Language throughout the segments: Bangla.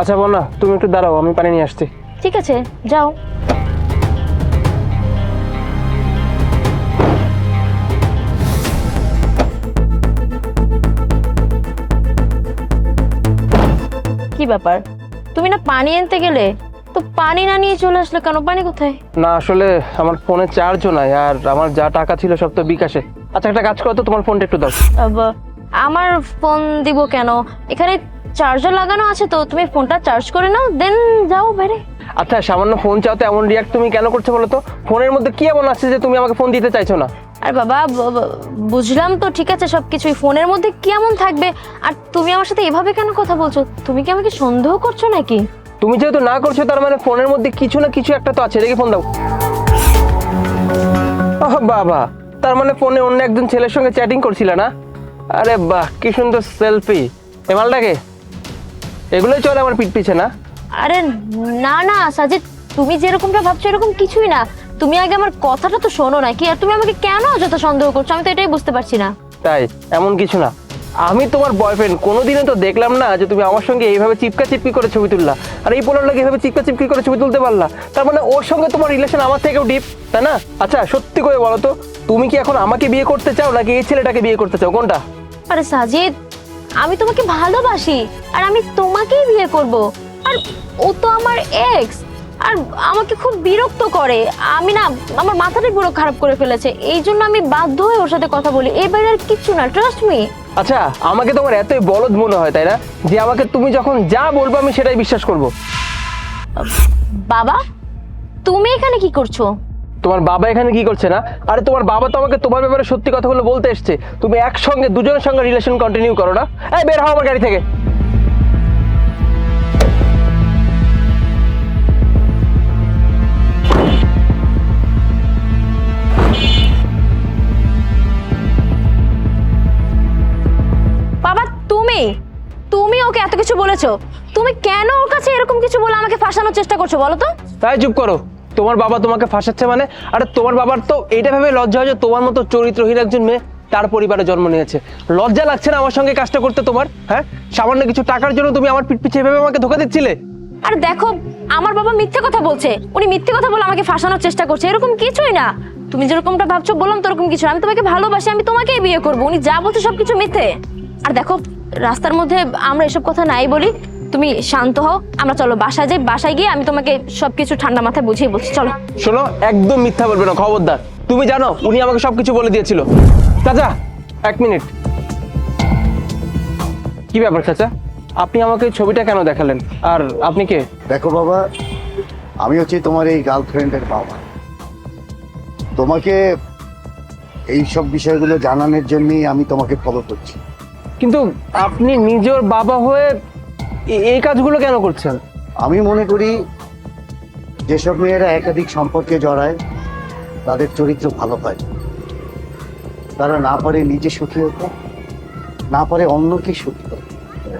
আচ্ছা বন্যা তুমি একটু দাঁড়াও আমি পানি নিয়ে আসছি। ঠিক আছে যাও। কি ব্যাপার? তুমি না পানি আনতে গেলে? তো পানি না নিয়ে চলে আসলে কেন? পানি কোথায়? না আসলে আমার ফোনে চার্জও নাই আর আমার যা টাকা ছিল সব তো বিকাশে। আচ্ছা একটা কাজ করো তো তোমার ফোনটা একটু দাও। আমার ফোন দিব কেন? এখানে চার্জার লাগানো আছে তো তুমি ফোনটা চার্জ করে নাও দেন যাও বাইরে। আচ্ছা সামান্য ফোন চাও তো এমন রিয়াক্ট তুমি কেন করছ বলো তো? ফোনের মধ্যে কি এমন আছে যে তুমি আমাকে ফোন দিতে চাইছো না? আর বাবা ব- ব- বুঝলাম তো ঠিক আছে সবকিছুই। ফোনের মধ্যে কেমন থাকবে? আর তুমি আমার সাথে এভাবে কেন কথা বলছো? তুমি কি আমাকে সন্দেহ করছ নাকি? তুমি যেহেতু না করছ তার মানে ফোনের মধ্যে কিছু না কিছু একটা তো আছে রেখে ফোন দাও। ওহ, বাবা তার মানে ফোনে অন্য একজন ছেলের সঙ্গে চ্যাটিং করছিলে না? আরে বাহ কি সুন্দর সেলফি এ মালটাকে এগুলোই চলে আমার পিঠ পিছে না? আরে না না সাজিদ তুমি যেরকমটা ভাবছ এরকম কিছুই না। তুমি আগে আমার কথাটা তো শোনো নাকি আর তুমি আমাকে কেন অযথা সন্দেহ করছ? আমি তো এটাই বুঝতে পারছি না। তাই এমন কিছু না। আমি তোমার বয়ফ্রেন্ড কোনোদিনও তো দেখলাম না যে তুমি আমার সঙ্গে এইভাবে চিপকা চিপকি করে ছবি তুললা। আর এই পোলার লাগে এইভাবে চিপকা চিপকি করে ছবি তুলতে পারলা। তার মানে ওর সঙ্গে তোমার রিলেশন আমার থেকেও ডিপ তাই না? আচ্ছা সত্যি করে বলো তো তুমি কি এখন আমাকে বিয়ে করতে চাও নাকি এই ছেলেটাকে বিয়ে করতে চাও? কোনটা? আরে সাজিদ আমি তোমাকে ভালোবাসি আর আমি তোমাকেই বিয়ে করব। আর ও তো আমার এক্স আর আমাকে খুব বিরক্ত করে। আমি না আমার মাথাটাই পুরো খারাপ করে ফেলেছে। এই জন্য আমি বাধ্য হয়ে ওর সাথে কথা বলি। এই বাইরে আর কিচ্ছু না ট্রাস্ট মি আচ্ছা আমাকে তোমার এতই বলদ মনে হয় তাই না? যে আমাকে তুমি যখন যা বলব আমি সেটাই বিশ্বাস করব। বাবা তুমি এখানে কি করছ? তোমার বাবা এখানে কি করছে না? আরে তোমার বাবা তো আমাকে তোমার ব্যাপারে সত্যি কথাগুলো বলতে এসছে। তুমি একসঙ্গে দুজনের সঙ্গে রিলেশন কন্টিনিউ করো না। এই বের হও আমার গাড়ি থেকে। বাবা তুমি? তুমি ওকে এত কিছু বলেছ? তুমি কেন ওর কাছে এরকম কিছু বলে আমাকে ফাঁসানোর চেষ্টা করছ বলো তো? তাই চুপ করো। তোমার বাবা তোমাকে ফাঁসাচ্ছে মানে? আরে তোমার বাবার তো এইটা ভেবে লজ্জা হয় যে তোমার মতো চরিত্রহীন একজন মেয়ে তার পরিবারে জন্ম নিয়েছে। লজ্জা লাগছে না আমার সঙ্গে কাজটা করতে তোমার হ্যাঁ? সামান্য কিছু টাকার জন্য তুমি আমার পিঠ পিছিয়ে ভেবে আমাকে ধোকা দিচ্ছিলে? আর দেখো, আমার বাবা মিথ্যে কথা বলছে। উনি মিথ্যে কথা বলে আমাকে ফাঁসানোর চেষ্টা করছে। এরকম কিছুই না। তুমি যেরকমটা ভাবছ বললাম তো এরকম কিছু আমি তোমাকে ভালোবাসি, আমি তোমাকেই বিয়ে করব। উনি যা বলছে সবকিছু মিথ্যে। আর দেখো, রাস্তার মধ্যে আমরা এসব কথা নাই বলি। তুমি শান্ত হও আমরা চলো বাসায় যাই। বাসায় গিয়ে আমি তোমাকে সবকিছু ঠান্ডা মাথায় বুঝিয়ে বলছি চলো। শোনো একদম মিথ্যা বলবে না খবরদার। তুমি জানো উনি আমাকে সবকিছু বলে দিয়েছিল। চাচা এক মিনিট। কি ব্যাপার চাচা? আপনি আমাকে ছবিটা কেন দেখালেন? আর আপনি কে? দেখো বাবা আমি হচ্ছি তোমার এই গার্লফ্রেন্ডের বাবা। তোমাকে এই সব বিষয়গুলো জানানোর জন্যই আমি তোমাকে ফলো করছি। কিন্তু আপনি নিজের বাবা হয়ে এই কাজগুলো কেন করছেন? আমি মনে করি যেসব মেয়েরা একাধিক সম্পর্কে জড়ায় তাদের চরিত্র ভালো হয়। তারা না পারে নিজে সুখী হতে না পারে অন্যকে সুখী হতে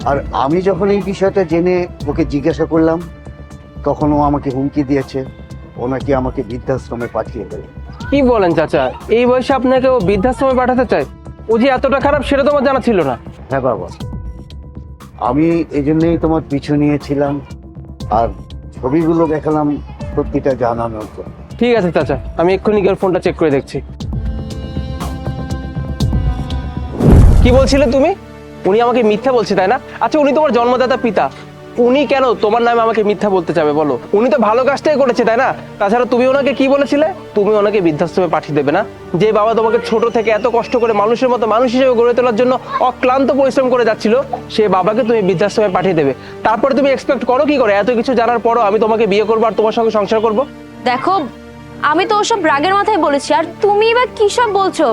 আর আমি যখন এই বিষয়টা জেনে ওকে জিজ্ঞাসা করলাম তখন ও আমাকে হুমকি দিয়েছে ও নাকি আমাকে বৃদ্ধাশ্রমে পাঠিয়ে দেবে। কি বলেন চাচা? এই বয়সে আপনাকে ও বৃদ্ধাশ্রমে পাঠাতে চায়? ও যে এতটা খারাপ সেটা তোমার জানা ছিল না। হ্যাঁ বাবা। আমি এই জন্যই তোমার পিছু নিয়েছিলাম, আর ছবিগুলো দেখালাম সত্যিটা জানানোর জন্য। ঠিক আছে চাচা, আমি এক্ষুনি গিয়ে ফোনটা চেক করে দেখছি। কি বলছিলে তুমি? উনি আমাকে মিথ্যা বলছে, তাই না? আচ্ছা উনি তোমার জন্মদাতা পিতা। উনি কেন তোমার নামে আমাকে মিথ্যা বলতে যাবে বলো? উনি তো ভালো কাজটাই করেছে, তাই না? তাছাড়া তুমি ওনাকে কি বলেছিলে? তুমি ওনাকে বৃদ্ধাশ্রমে পাঠিয়ে দেবে না। যে বাবা তোমাকে ছোট থেকে এত কষ্ট করে মানুষের মতো মানুষ হিসেবে গড়ে তোলার জন্য অক্লান্ত পরিশ্রম করে যাচ্ছিল, সে বাবাকে তুমি বৃদ্ধাশ্রমে পাঠিয়ে দেবে। তারপরে তুমি এক্সপেক্ট করো কি করে? এত কিছু জানার পরও আমি তোমাকে বিয়ে করব আর তোমার সঙ্গে সংসার করব? দেখো আমি তো ওসব রাগের মাথায় বলেছি, আর তুমি বা কি সব বলছো?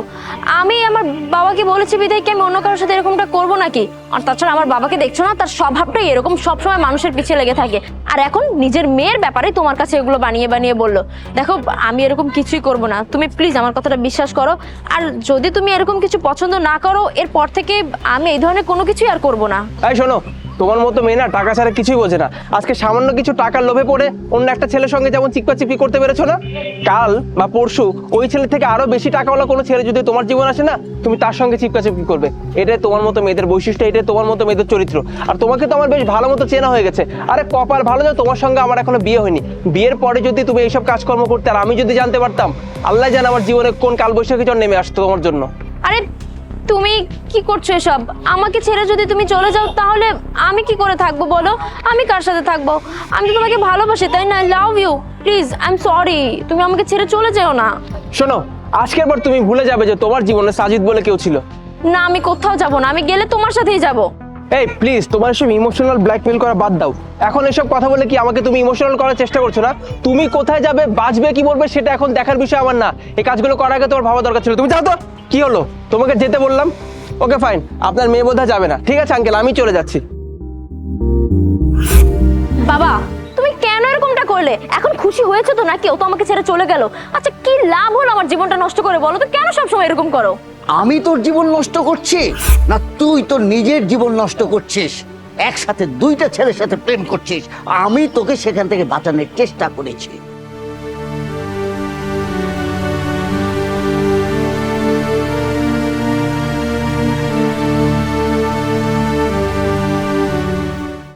আমি আমার বাবাকে বলেছি বিদায় কি আমি অন্য কারোর সাথে এরকমটা করব নাকি? আর তাছাড়া আমার বাবাকে দেখছ না? তার স্বভাবটাই এরকম সবসময় মানুষের পিছিয়ে লেগে থাকে। আর এখন নিজের মেয়ের ব্যাপারে তোমার কাছে এগুলো বানিয়ে বানিয়ে বলল। দেখো, আমি এরকম কিছুই করব না। তুমি প্লিজ আমার কথাটা বিশ্বাস করো। আর যদি তুমি এরকম কিছু পছন্দ না করো, এরপর থেকে আমি এই ধরনের কোনো কিছুই আর করব না। এই শোনো তোমার মতো মেয়ে না, টাকা ছাড়া কিছুই বোঝে না। আজকে সামান্য কিছু টাকার লোভে পড়ে অন্য একটা ছেলের সঙ্গে যেমন চিপা চিপি করতে পেরেছ না? কাল বা পরশু ওই ছেলে থেকে আরও বেশি টাকাওয়ালা কোনো ছেলে যদি তোমার জীবন আসে না, তুমি তার সঙ্গে চিপকা চিপকি করবে। এটাই তোমার মতো মেয়েদের বৈশিষ্ট্য, এটাই তোমার মতো মেয়েদের চরিত্র। আর তোমাকে তো আমার বেশ ভালো মতো চেনা হয়ে গেছে। আরে কপাল ভালো যে তোমার সঙ্গে আমার এখনও বিয়ে হয়নি। বিয়ের পরে যদি তুমি এইসব কাজকর্ম করতে আর আমি যদি জানতে পারতাম, আল্লাহ জানে আমার জীবনে কোন কালবৈশাখী জন নেমে আসতো তোমার জন্য। তুমি কি করছ এসব? আমাকে ছেড়ে যদি তুমি চলে যাও তাহলে আমি কি করে থাকব বলো? আমি কার সাথে থাকব? আমি তো তোমাকে ভালোবাসি তাই না? Love you please I am sorry তুমি আমাকে ছেড়ে চলে যেও না। শোনো আজকের পর তুমি ভুলে যাবে যে তোমার জীবনে সাজিদ বলে কেউ ছিল। না আমি কোথাও যাব না। আমি গেলে তোমার সাথেই যাব। এই প্লিজ তোমার এসব ইমোশনাল ব্ল্যাকমেল করা বাদ দাও। এখন এসব কথা বলে কি আমাকে তুমি ইমোশনাল করার চেষ্টা করছ না? তুমি কোথায় যাবে বাঁচবে কি বলবে সেটা এখন দেখার বিষয় আমার না। এই কাজগুলো করার আগে তোমার ভাবা দরকার ছিল। তুমি যাও তো! কি হলো? তোমাকে যেতে বললাম? ওকে ফাইন আপনার মেয়ে বোধহয় যাবে না। ঠিক আছে আঙ্কেল আমি চলে যাচ্ছি। বাবা তুমি কেন এরকমটা করলে? এখন খুশি হয়েছে তো না কেউ? তো আমাকে ছেড়ে চলে গেল। আচ্ছা কি লাভ হলো আমার জীবনটা নষ্ট করে বলো তো? কেন সবসময় এরকম করো? আমি তোর জীবন নষ্ট করছি? না তুই তোর নিজের জীবন নষ্ট করছিস? একসাথে দুইটা ছেলের সাথে প্রেম করছিস? আমি তোকে সেখান থেকে বাঁচানোর চেষ্টা করেছি।